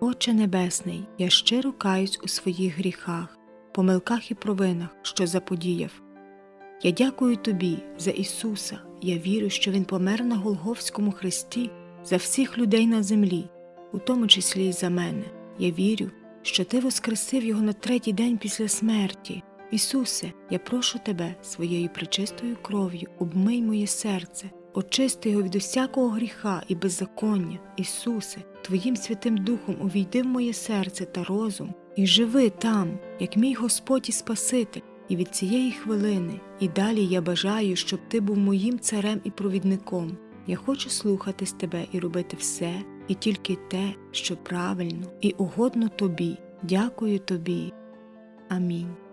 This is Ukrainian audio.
Отче Небесний, я щиро каюсь у своїх гріхах, помилках і провинах, що заподіяв. Я дякую Тобі за Ісуса. Я вірю, що Він помер на Голговському хресті за всіх людей на землі, у тому числі й за мене. Я вірю, що Ти воскресив Його на третій день після смерті. Ісусе, я прошу Тебе своєю пречистою кров'ю, обмий моє серце, очисти його від усякого гріха і беззаконня. Ісусе, Твоїм Святим Духом увійди в моє серце та розум і живи там, як мій Господь і Спаситель. І від цієї хвилини і далі я бажаю, щоб ти був моїм царем і провідником. Я хочу слухатись тебе і робити все, і тільки те, що правильно і угодно тобі. Дякую тобі. Амінь.